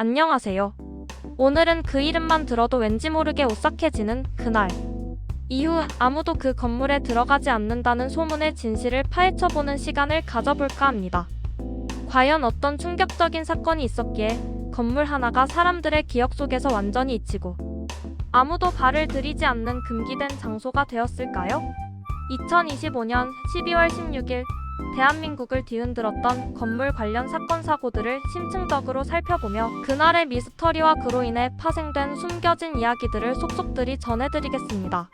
안녕하세요. 오늘은 그 이름만 들어도 왠지 모르게 오싹해지는 그날. 이후 아무도 그 건물에 들어가지 않는다는 소문의 진실을 파헤쳐보는 시간을 가져볼까 합니다. 과연 어떤 충격적인 사건이 있었기에 건물 하나가 사람들의 기억 속에서 완전히 잊히고 아무도 발을 들이지 않는 금기된 장소가 되었을까요? 2025년 12월 16일 대한민국을 뒤흔들었던 건물 관련 사건 사고들을 심층적으로 살펴보며 그날의 미스터리와 그로 인해 파생된 숨겨진 이야기들을 속속들이 전해드리겠습니다.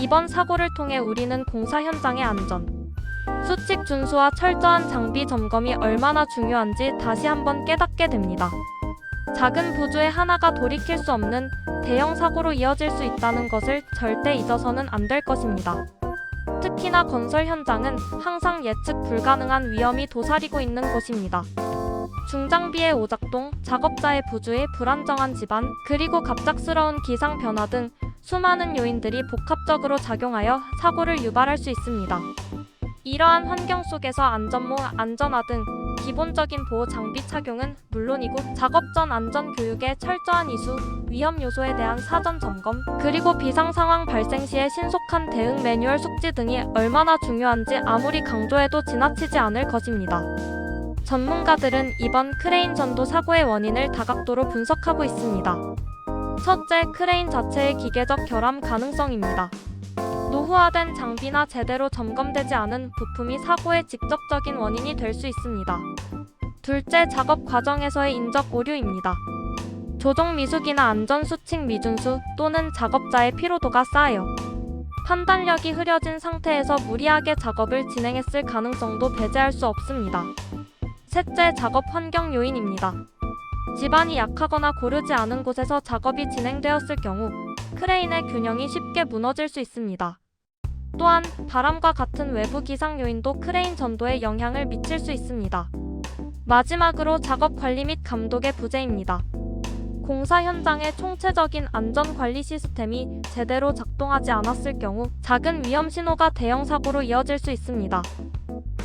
이번 사고를 통해 우리는 공사 현장의 안전, 수칙 준수와 철저한 장비 점검이 얼마나 중요한지 다시 한번 깨닫게 됩니다. 작은 부주의 하나가 돌이킬 수 없는 대형 사고로 이어질 수 있다는 것을 절대 잊어서는 안 될 것입니다. 특히나 건설 현장은 항상 예측 불가능한 위험이 도사리고 있는 곳입니다. 중장비의 오작동, 작업자의 부주의 불안정한 집안, 그리고 갑작스러운 기상 변화 등 수많은 요인들이 복합적으로 작용하여 사고를 유발할 수 있습니다. 이러한 환경 속에서 안전모, 안전화 등 기본적인 보호 장비 착용은 물론이고 작업 전 안전 교육의 철저한 이수, 위험 요소에 대한 사전 점검, 그리고 비상 상황 발생 시의 신속한 대응 매뉴얼 숙지 등이 얼마나 중요한지 아무리 강조해도 지나치지 않을 것입니다. 전문가들은 이번 크레인 전도 사고의 원인을 다각도로 분석하고 있습니다. 첫째, 크레인 자체의 기계적 결함 가능성입니다. 노후화된 장비나 제대로 점검되지 않은 부품이 사고의 직접적인 원인이 될 수 있습니다. 둘째, 작업 과정에서의 인적 오류입니다. 조종 미숙이나 안전 수칙 미준수 또는 작업자의 피로도가 쌓여 판단력이 흐려진 상태에서 무리하게 작업을 진행했을 가능성도 배제할 수 없습니다. 셋째, 작업 환경 요인입니다. 집안이 약하거나 고르지 않은 곳에서 작업이 진행되었을 경우 크레인의 균형이 쉽게 무너질 수 있습니다. 또한 바람과 같은 외부 기상 요인도 크레인 전도에 영향을 미칠 수 있습니다. 마지막으로 작업 관리 및 감독의 부재입니다. 공사 현장의 총체적인 안전 관리 시스템이 제대로 작동하지 않았을 경우 작은 위험 신호가 대형 사고로 이어질 수 있습니다.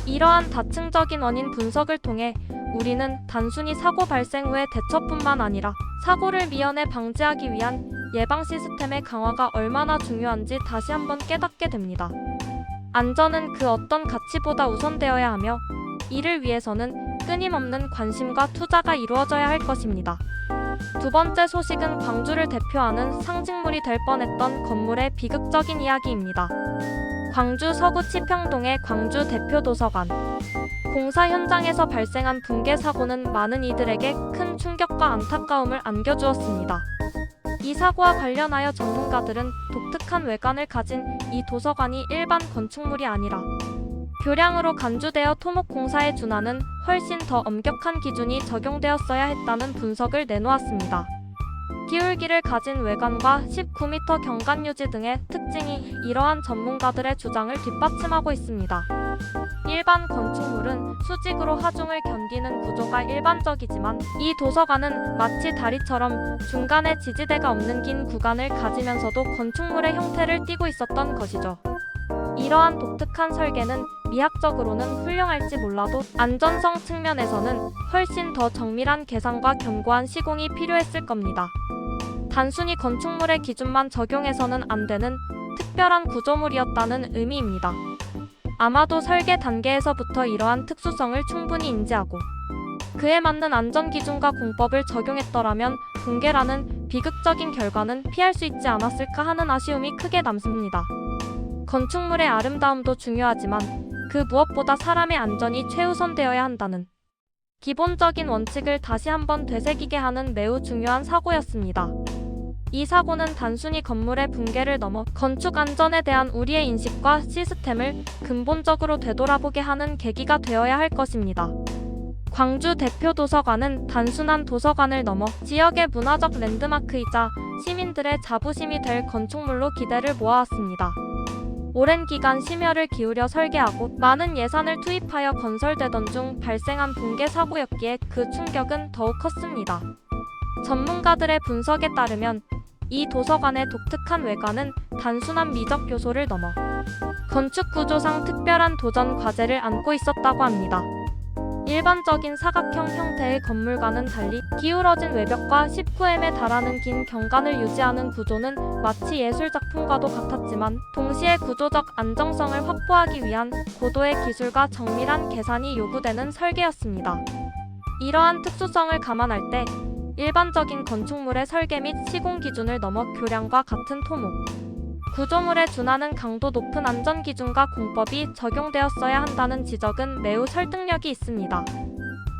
이러한 다층적인 원인 분석을 통해 우리는 단순히 사고 발생 후의 대처뿐만 아니라 사고를 미연에 방지하기 위한 예방 시스템의 강화가 얼마나 중요한지 다시 한번 깨닫게 됩니다. 안전은 그 어떤 가치보다 우선되어야 하며 이를 위해서는 끊임없는 관심과 투자가 이루어져야 할 것입니다. 두 번째 소식은 광주를 대표하는 상징물이 될 뻔했던 건물의 비극적인 이야기입니다. 광주 서구 치평동의 광주 대표 도서관. 공사 현장에서 발생한 붕괴 사고는 많은 이들에게 큰 충격과 안타까움을 안겨주었습니다. 이 사고와 관련하여 전문가들은 독특한 외관을 가진 이 도서관이 일반 건축물이 아니라 교량으로 간주되어 토목공사에 준하는 훨씬 더 엄격한 기준이 적용되었어야 했다는 분석을 내놓았습니다. 기울기를 가진 외관과 19m 경관 유지 등의 특징이 이러한 전문가들의 주장을 뒷받침하고 있습니다. 일반 건축물은 수직으로 하중을 견디는 구조가 일반적이지만 이 도서관은 마치 다리처럼 중간에 지지대가 없는 긴 구간을 가지면서도 건축물의 형태를 띠고 있었던 것이죠. 이러한 독특한 설계는 미학적으로는 훌륭할지 몰라도 안전성 측면에서는 훨씬 더 정밀한 계산과 견고한 시공이 필요했을 겁니다. 단순히 건축물의 기준만 적용해서는 안 되는 특별한 구조물이었다는 의미입니다. 아마도 설계 단계에서부터 이러한 특수성을 충분히 인지하고 그에 맞는 안전 기준과 공법을 적용했더라면 붕괴라는 비극적인 결과는 피할 수 있지 않았을까 하는 아쉬움이 크게 남습니다. 건축물의 아름다움도 중요하지만 그 무엇보다 사람의 안전이 최우선되어야 한다는 기본적인 원칙을 다시 한번 되새기게 하는 매우 중요한 사고였습니다. 이 사고는 단순히 건물의 붕괴를 넘어 건축 안전에 대한 우리의 인식과 시스템을 근본적으로 되돌아보게 하는 계기가 되어야 할 것입니다. 광주 대표 도서관은 단순한 도서관을 넘어 지역의 문화적 랜드마크이자 시민들의 자부심이 될 건축물로 기대를 모아왔습니다. 오랜 기간 심혈을 기울여 설계하고 많은 예산을 투입하여 건설되던 중 발생한 붕괴 사고였기에 그 충격은 더욱 컸습니다. 전문가들의 분석에 따르면 이 도서관의 독특한 외관은 단순한 미적 요소를 넘어 건축 구조상 특별한 도전 과제를 안고 있었다고 합니다. 일반적인 사각형 형태의 건물과는 달리 기울어진 외벽과 19m에 달하는 긴 경관을 유지하는 구조는 마치 예술 작품과도 같았지만 동시에 구조적 안정성을 확보하기 위한 고도의 기술과 정밀한 계산이 요구되는 설계였습니다. 이러한 특수성을 감안할 때 일반적인 건축물의 설계 및 시공 기준을 넘어 교량과 같은 토목, 구조물에 준하는 강도 높은 안전 기준과 공법이 적용되었어야 한다는 지적은 매우 설득력이 있습니다.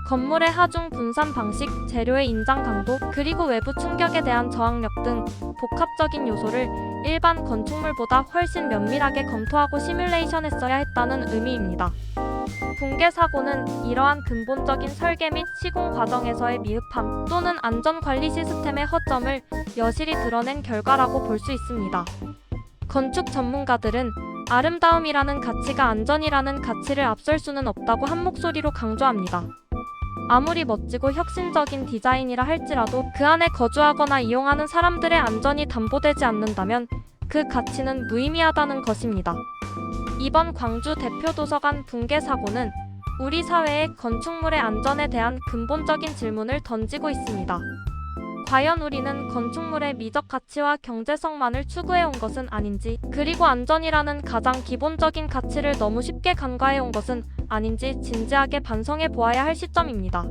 건물의 하중 분산 방식, 재료의 인장 강도, 그리고 외부 충격에 대한 저항력 등 복합적인 요소를 일반 건축물보다 훨씬 면밀하게 검토하고 시뮬레이션했어야 했다는 의미입니다. 붕괴 사고는 이러한 근본적인 설계 및 시공 과정에서의 미흡함 또는 안전 관리 시스템의 허점을 여실히 드러낸 결과라고 볼 수 있습니다. 건축 전문가들은 아름다움이라는 가치가 안전이라는 가치를 앞설 수는 없다고 한 목소리로 강조합니다. 아무리 멋지고 혁신적인 디자인이라 할지라도 그 안에 거주하거나 이용하는 사람들의 안전이 담보되지 않는다면 그 가치는 무의미하다는 것입니다. 이번 광주 대표 도서관 붕괴 사고는 우리 사회의 건축물의 안전에 대한 근본적인 질문을 던지고 있습니다. 과연 우리는 건축물의 미적 가치와 경제성만을 추구해 온 것은 아닌지, 그리고 안전이라는 가장 기본적인 가치를 너무 쉽게 간과해 온 것은 아닌지 진지하게 반성해 보아야 할 시점입니다.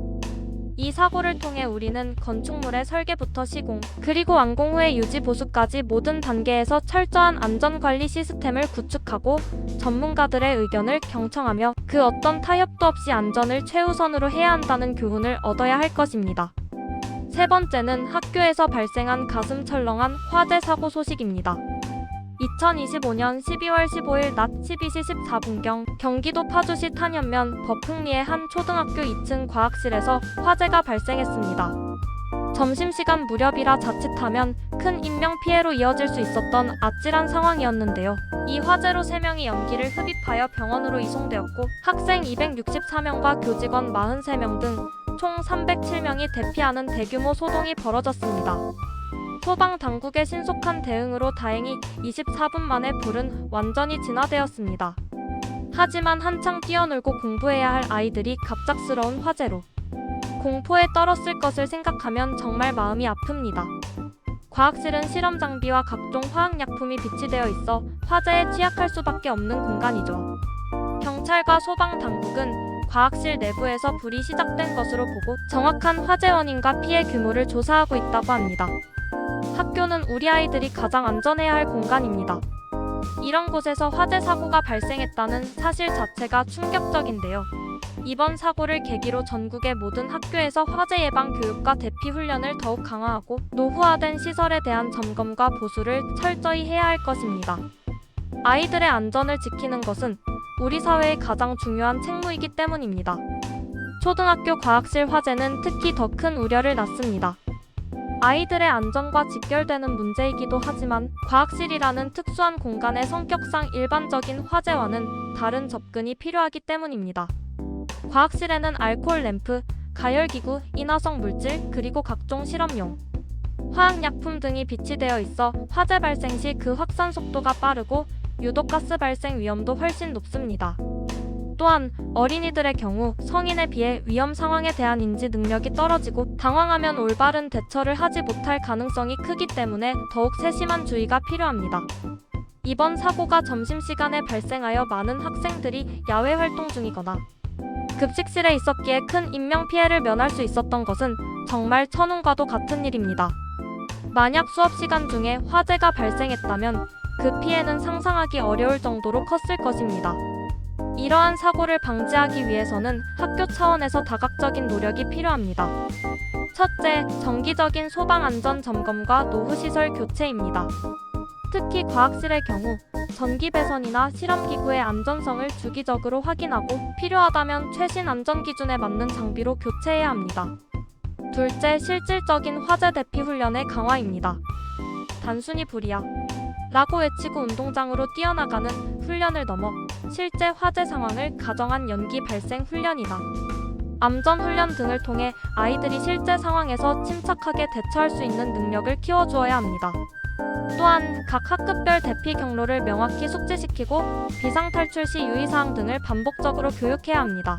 이 사고를 통해 우리는 건축물의 설계부터 시공, 그리고 완공 후의 유지 보수까지 모든 단계에서 철저한 안전 관리 시스템을 구축하고 전문가들의 의견을 경청하며 그 어떤 타협도 없이 안전을 최우선으로 해야 한다는 교훈을 얻어야 할 것입니다. 세 번째는 학교에서 발생한 가슴 철렁한 화재 사고 소식입니다. 2025년 12월 15일 낮 12시 14분경 경기도 파주시 탄현면 버풍리의 한 초등학교 2층 과학실에서 화재가 발생했습니다. 점심시간 무렵이라 자칫하면 큰 인명 피해로 이어질 수 있었던 아찔한 상황이었는데요. 이 화재로 3명이 연기를 흡입하여 병원으로 이송되었고 학생 264명과 교직원 43명 등 총 307명이 대피하는 대규모 소동이 벌어졌습니다. 소방 당국의 신속한 대응으로 다행히 24분 만에 불은 완전히 진화되었습니다. 하지만 한창 뛰어놀고 공부해야 할 아이들이 갑작스러운 화재로 공포에 떨었을 것을 생각하면 정말 마음이 아픕니다. 과학실은 실험 장비와 각종 화학약품이 비치되어 있어 화재에 취약할 수밖에 없는 공간이죠. 경찰과 소방 당국은 과학실 내부에서 불이 시작된 것으로 보고 정확한 화재 원인과 피해 규모를 조사하고 있다고 합니다. 학교는 우리 아이들이 가장 안전해야 할 공간입니다. 이런 곳에서 화재 사고가 발생했다는 사실 자체가 충격적인데요. 이번 사고를 계기로 전국의 모든 학교에서 화재 예방 교육과 대피 훈련을 더욱 강화하고 노후화된 시설에 대한 점검과 보수를 철저히 해야 할 것입니다. 아이들의 안전을 지키는 것은 우리 사회의 가장 중요한 책무이기 때문입니다. 초등학교 과학실 화재는 특히 더 큰 우려를 낳습니다. 아이들의 안전과 직결되는 문제이기도 하지만 과학실이라는 특수한 공간의 성격상 일반적인 화재와는 다른 접근이 필요하기 때문입니다. 과학실에는 알코올 램프, 가열기구, 인화성 물질, 그리고 각종 실험용, 화학약품 등이 비치되어 있어 화재 발생 시 그 확산 속도가 빠르고 유독 가스 발생 위험도 훨씬 높습니다. 또한 어린이들의 경우 성인에 비해 위험 상황에 대한 인지 능력이 떨어지고 당황하면 올바른 대처를 하지 못할 가능성이 크기 때문에 더욱 세심한 주의가 필요합니다. 이번 사고가 점심시간에 발생하여 많은 학생들이 야외 활동 중이거나 급식실에 있었기에 큰 인명피해를 면할 수 있었던 것은 정말 천운과도 같은 일입니다. 만약 수업 시간 중에 화재가 발생했다면 그 피해는 상상하기 어려울 정도로 컸을 것입니다. 이러한 사고를 방지하기 위해서는 학교 차원에서 다각적인 노력이 필요합니다. 첫째, 정기적인 소방 안전 점검과 노후 시설 교체입니다. 특히 과학실의 경우 전기 배선이나 실험 기구의 안전성을 주기적으로 확인하고 필요하다면 최신 안전 기준에 맞는 장비로 교체해야 합니다. 둘째, 실질적인 화재 대피 훈련의 강화입니다. 단순히 불이야. 라고 외치고 운동장으로 뛰어나가는 훈련을 넘어 실제 화재 상황을 가정한 연기 발생 훈련이다. 암전 훈련 등을 통해 아이들이 실제 상황에서 침착하게 대처할 수 있는 능력을 키워주어야 합니다. 또한 각 학급별 대피 경로를 명확히 숙지시키고 비상 탈출 시 유의사항 등을 반복적으로 교육해야 합니다.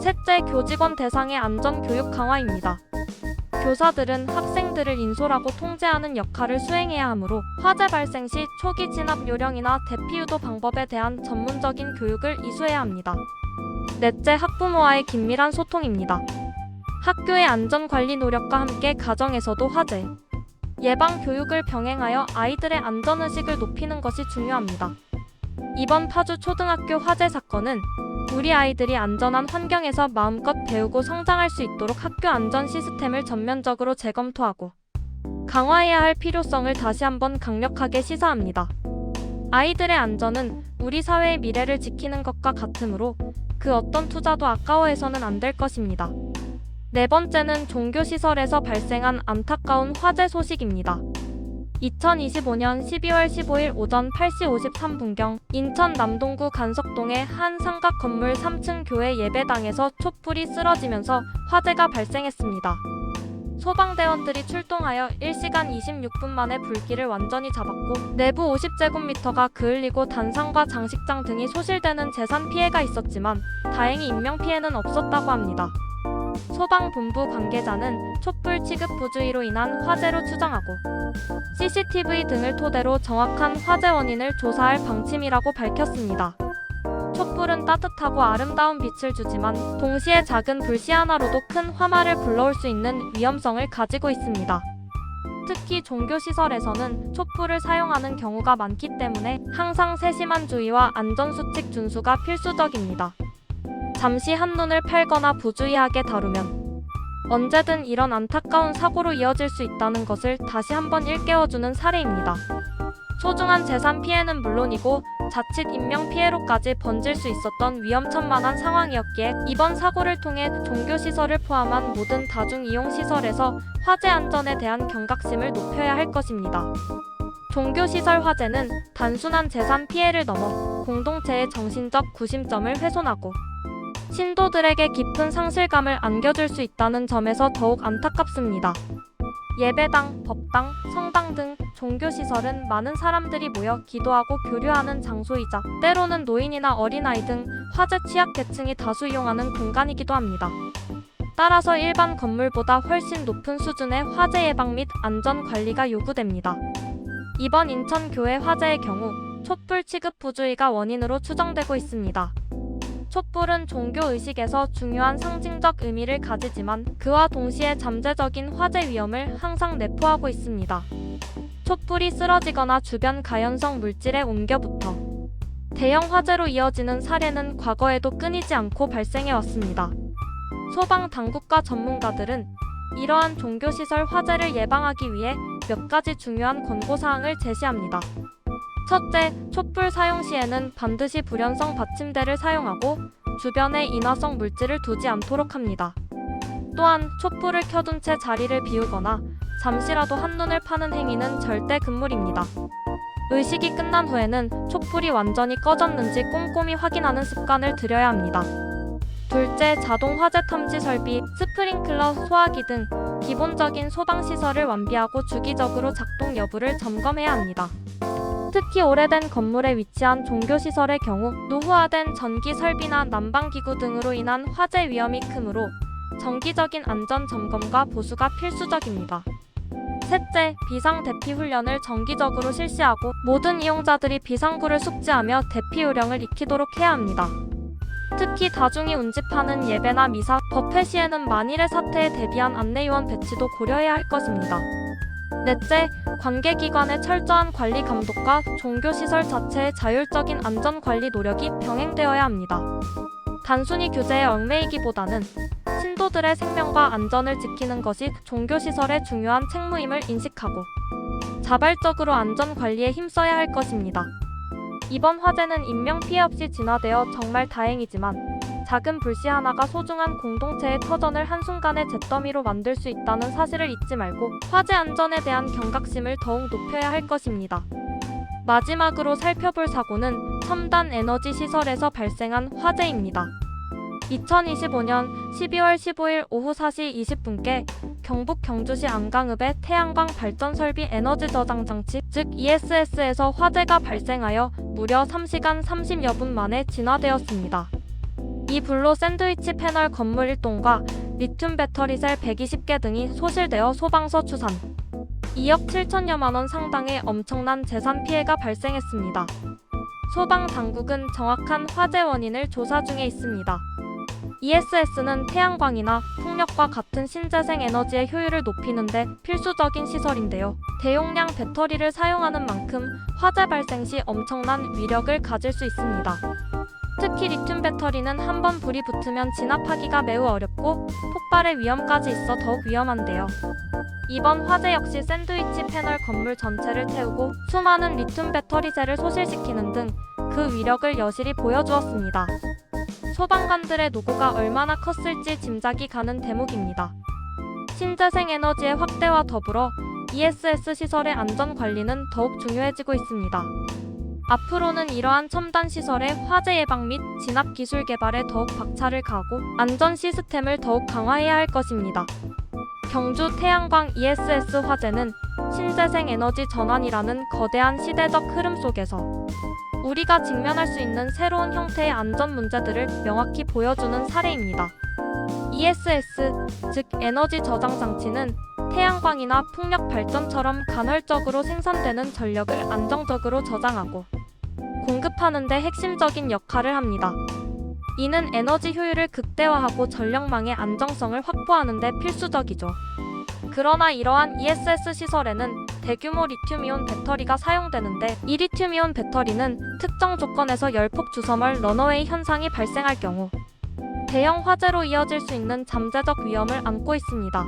셋째, 교직원 대상의 안전 교육 강화입니다. 교사들은 학생들을 인솔하고 통제하는 역할을 수행해야 하므로 화재 발생 시 초기 진압 요령이나 대피 유도 방법에 대한 전문적인 교육을 이수해야 합니다. 넷째, 학부모와의 긴밀한 소통입니다. 학교의 안전 관리 노력과 함께 가정에서도 화재, 예방 교육을 병행하여 아이들의 안전 의식을 높이는 것이 중요합니다. 이번 파주 초등학교 화재 사건은 우리 아이들이 안전한 환경에서 마음껏 배우고 성장할 수 있도록 학교 안전 시스템을 전면적으로 재검토하고 강화해야 할 필요성을 다시 한번 강력하게 시사합니다. 아이들의 안전은 우리 사회의 미래를 지키는 것과 같으므로 그 어떤 투자도 아까워해서는 안 될 것입니다. 네 번째는 종교시설에서 발생한 안타까운 화재 소식입니다. 2025년 12월 15일 오전 8시 53분경 인천 남동구 간석동의 한 삼각 건물 3층 교회 예배당에서 촛불이 쓰러지면서 화재가 발생했습니다. 소방대원들이 출동하여 1시간 26분 만에 불길을 완전히 잡았고 내부 50제곱미터가 그을리고 단상과 장식장 등이 소실되는 재산 피해가 있었지만 다행히 인명피해는 없었다고 합니다. 소방본부 관계자는 촛불 취급 부주의로 인한 화재로 추정하고 CCTV 등을 토대로 정확한 화재 원인을 조사할 방침이라고 밝혔습니다. 촛불은 따뜻하고 아름다운 빛을 주지만 동시에 작은 불씨 하나로도 큰 화마를 불러올 수 있는 위험성을 가지고 있습니다. 특히 종교시설에서는 촛불을 사용하는 경우가 많기 때문에 항상 세심한 주의와 안전수칙 준수가 필수적입니다. 잠시 한눈을 팔거나 부주의하게 다루면 언제든 이런 안타까운 사고로 이어질 수 있다는 것을 다시 한번 일깨워주는 사례입니다. 소중한 재산 피해는 물론이고 자칫 인명 피해로까지 번질 수 있었던 위험천만한 상황이었기에 이번 사고를 통해 종교시설을 포함한 모든 다중이용시설에서 화재 안전에 대한 경각심을 높여야 할 것입니다. 종교시설 화재는 단순한 재산 피해를 넘어 공동체의 정신적 구심점을 훼손하고 신도들에게 깊은 상실감을 안겨줄 수 있다는 점에서 더욱 안타깝습니다. 예배당, 법당, 성당 등 종교시설은 많은 사람들이 모여 기도하고 교류하는 장소이자 때로는 노인이나 어린아이 등 화재 취약 계층이 다수 이용하는 공간이기도 합니다. 따라서 일반 건물보다 훨씬 높은 수준의 화재 예방 및 안전 관리가 요구됩니다. 이번 인천교회 화재의 경우 촛불 취급 부주의가 원인으로 추정되고 있습니다. 촛불은 종교 의식에서 중요한 상징적 의미를 가지지만 그와 동시에 잠재적인 화재 위험을 항상 내포하고 있습니다. 촛불이 쓰러지거나 주변 가연성 물질에 옮겨붙어 대형 화재로 이어지는 사례는 과거에도 끊이지 않고 발생해 왔습니다. 소방 당국과 전문가들은 이러한 종교시설 화재를 예방하기 위해 몇 가지 중요한 권고사항을 제시합니다. 첫째, 촛불 사용 시에는 반드시 불연성 받침대를 사용하고 주변에 인화성 물질을 두지 않도록 합니다. 또한 촛불을 켜둔 채 자리를 비우거나 잠시라도 한눈을 파는 행위는 절대 금물입니다. 의식이 끝난 후에는 촛불이 완전히 꺼졌는지 꼼꼼히 확인하는 습관을 들여야 합니다. 둘째, 자동 화재 탐지 설비, 스프링클러, 소화기 등 기본적인 소방 시설을 완비하고 주기적으로 작동 여부를 점검해야 합니다. 특히 오래된 건물에 위치한 종교시설의 경우 노후화된 전기 설비나 난방기구 등으로 인한 화재 위험이 크므로 정기적인 안전 점검과 보수가 필수적입니다. 셋째, 비상 대피 훈련을 정기적으로 실시하고 모든 이용자들이 비상구를 숙지하며 대피 요령을 익히도록 해야 합니다. 특히 다중이 운집하는 예배나 미사, 법회 시에는 만일의 사태에 대비한 안내요원 배치도 고려해야 할 것입니다. 넷째, 관계기관의 철저한 관리 감독과 종교시설 자체의 자율적인 안전관리 노력이 병행되어야 합니다. 단순히 규제에 얽매이기보다는 신도들의 생명과 안전을 지키는 것이 종교시설의 중요한 책무임을 인식하고 자발적으로 안전관리에 힘써야 할 것입니다. 이번 화재는 인명 피해 없이 진화되어 정말 다행이지만 작은 불씨 하나가 소중한 공동체의 터전을 한순간에 잿더미로 만들 수 있다는 사실을 잊지 말고 화재 안전에 대한 경각심을 더욱 높여야 할 것입니다. 마지막으로 살펴볼 사고는 첨단 에너지 시설에서 발생한 화재입니다. 2025년 12월 15일 오후 4시 20분께 경북 경주시 안강읍의 태양광 발전 설비 에너지 저장 장치 즉 ESS에서 화재가 발생하여 무려 3시간 30여 분 만에 진화되었습니다. 이 불로 샌드위치 패널 건물 1동과 리튬 배터리 셀 120개 등이 소실되어 소방서 추산 2억 7천여만 원 상당의 엄청난 재산 피해가 발생했습니다. 소방 당국은 정확한 화재 원인을 조사 중에 있습니다. ESS는 태양광이나 풍력과 같은 신재생 에너지의 효율을 높이는데 필수적인 시설인데요. 대용량 배터리를 사용하는 만큼 화재 발생 시 엄청난 위력을 가질 수 있습니다. 특히 리튬 배터리는 한 번 불이 붙으면 진압하기가 매우 어렵고 폭발의 위험까지 있어 더욱 위험한데요. 이번 화재 역시 샌드위치 패널 건물 전체를 태우고 수많은 리튬 배터리 셀을 소실시키는 등 그 위력을 여실히 보여주었습니다. 소방관들의 노고가 얼마나 컸을지 짐작이 가는 대목입니다. 신재생 에너지의 확대와 더불어 ESS 시설의 안전 관리는 더욱 중요해지고 있습니다. 앞으로는 이러한 첨단 시설의 화재 예방 및 진압 기술 개발에 더욱 박차를 가고 안전 시스템을 더욱 강화해야 할 것입니다. 경주 태양광 ESS 화재는 신재생 에너지 전환이라는 거대한 시대적 흐름 속에서 우리가 직면할 수 있는 새로운 형태의 안전 문제들을 명확히 보여주는 사례입니다. ESS, 즉 에너지 저장 장치는 태양광이나 풍력 발전처럼 간헐적으로 생산되는 전력을 안정적으로 저장하고 공급하는 데 핵심적인 역할을 합니다. 이는 에너지 효율을 극대화하고 전력망의 안정성을 확보하는 데 필수적이죠. 그러나 이러한 ESS 시설에는 대규모 리튬이온 배터리가 사용되는데 이 리튬이온 배터리는 특정 조건에서 열폭 주섬을 런어웨이 현상이 발생할 경우 대형 화재로 이어질 수 있는 잠재적 위험을 안고 있습니다.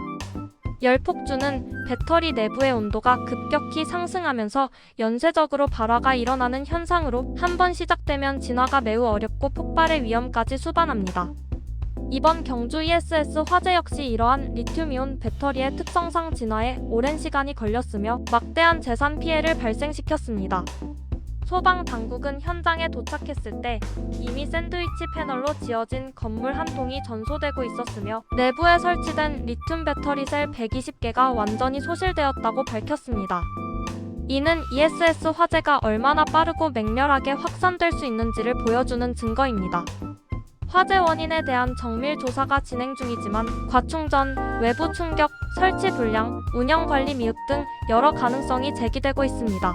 열폭주는 배터리 내부의 온도가 급격히 상승하면서 연쇄적으로 발화가 일어나는 현상으로 한 번 시작되면 진화가 매우 어렵고 폭발의 위험까지 수반합니다. 이번 경주 ESS 화재 역시 이러한 리튬이온 배터리의 특성상 진화에 오랜 시간이 걸렸으며 막대한 재산 피해를 발생시켰습니다. 소방 당국은 현장에 도착했을 때 이미 샌드위치 패널로 지어진 건물 한 통이 전소되고 있었으며 내부에 설치된 리튬 배터리 셀 120개가 완전히 소실되었다고 밝혔습니다. 이는 ESS 화재가 얼마나 빠르고 맹렬하게 확산될 수 있는지를 보여주는 증거입니다. 화재 원인에 대한 정밀 조사가 진행 중이지만 과충전, 외부 충격, 설치 불량, 운영 관리 미흡 등 여러 가능성이 제기되고 있습니다.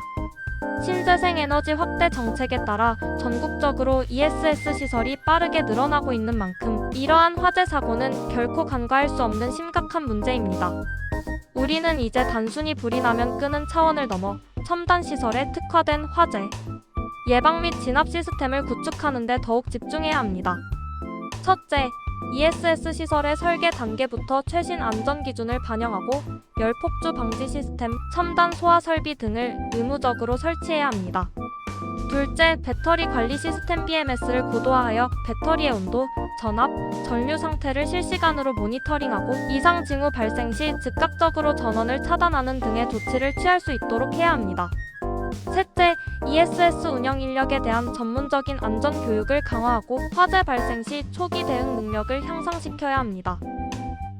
신재생 에너지 확대 정책에 따라 전국적으로 ESS 시설이 빠르게 늘어나고 있는 만큼 이러한 화재 사고는 결코 간과할 수 없는 심각한 문제입니다. 우리는 이제 단순히 불이 나면 끄는 차원을 넘어 첨단 시설에 특화된 화재, 예방 및 진압 시스템을 구축하는 데 더욱 집중해야 합니다. 첫째, ESS 시설의 설계 단계부터 최신 안전 기준을 반영하고 열폭주 방지 시스템, 첨단 소화 설비 등을 의무적으로 설치해야 합니다. 둘째, 배터리 관리 시스템 BMS를 고도화하여 배터리의 온도, 전압, 전류 상태를 실시간으로 모니터링하고 이상 징후 발생 시 즉각적으로 전원을 차단하는 등의 조치를 취할 수 있도록 해야 합니다. 셋째, ESS 운영 인력에 대한 전문적인 안전 교육을 강화하고 화재 발생 시 초기 대응 능력을 향상시켜야 합니다.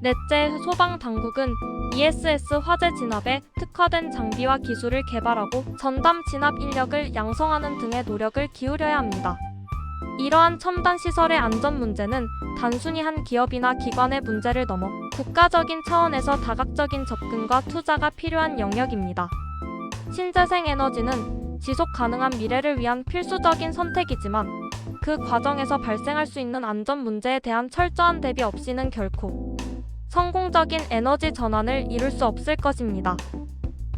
넷째, 소방 당국은 ESS 화재 진압에 특화된 장비와 기술을 개발하고 전담 진압 인력을 양성하는 등의 노력을 기울여야 합니다. 이러한 첨단 시설의 안전 문제는 단순히 한 기업이나 기관의 문제를 넘어 국가적인 차원에서 다각적인 접근과 투자가 필요한 영역입니다. 신재생 에너지는 지속 가능한 미래를 위한 필수적인 선택이지만 그 과정에서 발생할 수 있는 안전 문제에 대한 철저한 대비 없이는 결코 성공적인 에너지 전환을 이룰 수 없을 것입니다.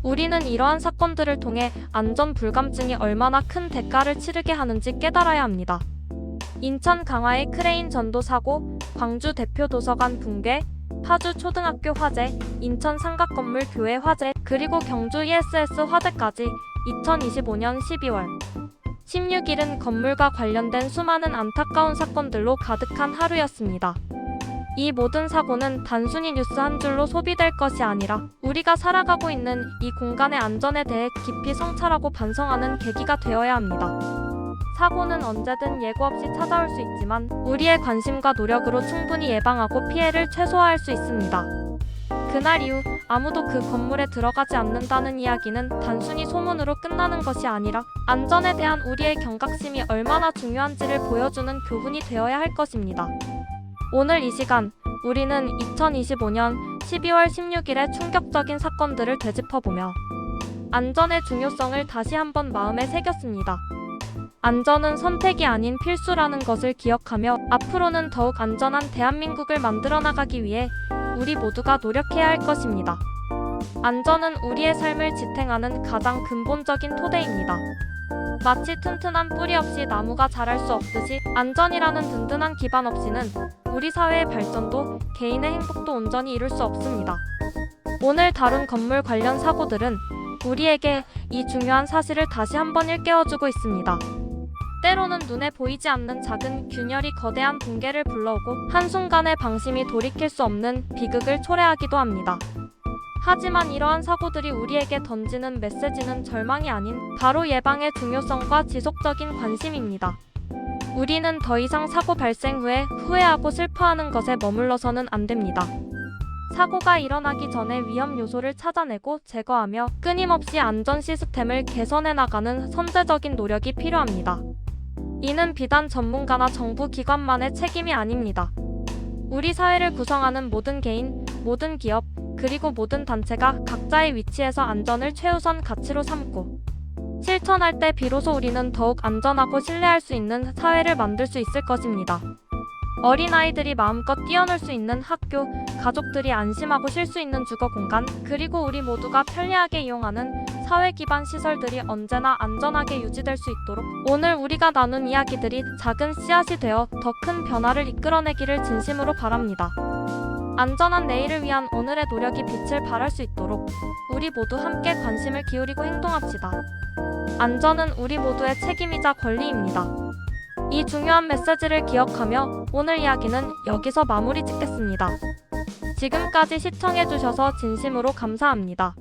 우리는 이러한 사건들을 통해 안전 불감증이 얼마나 큰 대가를 치르게 하는지 깨달아야 합니다. 인천 강화의 크레인 전도 사고, 광주 대표 도서관 붕괴, 파주 초등학교 화재, 인천 삼각 건물 교회 화재, 그리고 경주 ESS 화재까지 2025년 12월 16일은 건물과 관련된 수많은 안타까운 사건들로 가득한 하루였습니다. 이 모든 사고는 단순히 뉴스 한 줄로 소비될 것이 아니라 우리가 살아가고 있는 이 공간의 안전에 대해 깊이 성찰하고 반성하는 계기가 되어야 합니다. 사고는 언제든 예고 없이 찾아올 수 있지만 우리의 관심과 노력으로 충분히 예방하고 피해를 최소화할 수 있습니다. 그날 이후 아무도 그 건물에 들어가지 않는다는 이야기는 단순히 소문으로 끝나는 것이 아니라 안전에 대한 우리의 경각심이 얼마나 중요한지를 보여주는 교훈이 되어야 할 것입니다. 오늘 이 시간 우리는 2025년 12월 16일의 충격적인 사건들을 되짚어보며 안전의 중요성을 다시 한번 마음에 새겼습니다. 안전은 선택이 아닌 필수라는 것을 기억하며 앞으로는 더욱 안전한 대한민국을 만들어 나가기 위해 우리 모두가 노력해야 할 것입니다. 안전은 우리의 삶을 지탱하는 가장 근본적인 토대입니다. 마치 튼튼한 뿌리 없이 나무가 자랄 수 없듯이 안전이라는 든든한 기반 없이는 우리 사회의 발전도 개인의 행복도 온전히 이룰 수 없습니다. 오늘 다룬 건물 관련 사고들은 우리에게 이 중요한 사실을 다시 한번 일깨워주고 있습니다. 때로는 눈에 보이지 않는 작은 균열이 거대한 붕괴를 불러오고 한순간의 방심이 돌이킬 수 없는 비극을 초래하기도 합니다. 하지만 이러한 사고들이 우리에게 던지는 메시지는 절망이 아닌 바로 예방의 중요성과 지속적인 관심입니다. 우리는 더 이상 사고 발생 후에 후회하고 슬퍼하는 것에 머물러서는 안 됩니다. 사고가 일어나기 전에 위험 요소를 찾아내고 제거하며 끊임없이 안전 시스템을 개선해 나가는 선제적인 노력이 필요합니다. 이는 비단 전문가나 정부 기관만의 책임이 아닙니다. 우리 사회를 구성하는 모든 개인, 모든 기업, 그리고 모든 단체가 각자의 위치에서 안전을 최우선 가치로 삼고 실천할 때 비로소 우리는 더욱 안전하고 신뢰할 수 있는 사회를 만들 수 있을 것입니다. 어린아이들이 마음껏 뛰어놀 수 있는 학교, 가족들이 안심하고 쉴 수 있는 주거 공간, 그리고 우리 모두가 편리하게 이용하는 사회 기반 시설들이 언제나 안전하게 유지될 수 있도록 오늘 우리가 나눈 이야기들이 작은 씨앗이 되어 더 큰 변화를 이끌어내기를 진심으로 바랍니다. 안전한 내일을 위한 오늘의 노력이 빛을 발할 수 있도록 우리 모두 함께 관심을 기울이고 행동합시다. 안전은 우리 모두의 책임이자 권리입니다. 이 중요한 메시지를 기억하며 오늘 이야기는 여기서 마무리 짓겠습니다. 지금까지 시청해주셔서 진심으로 감사합니다.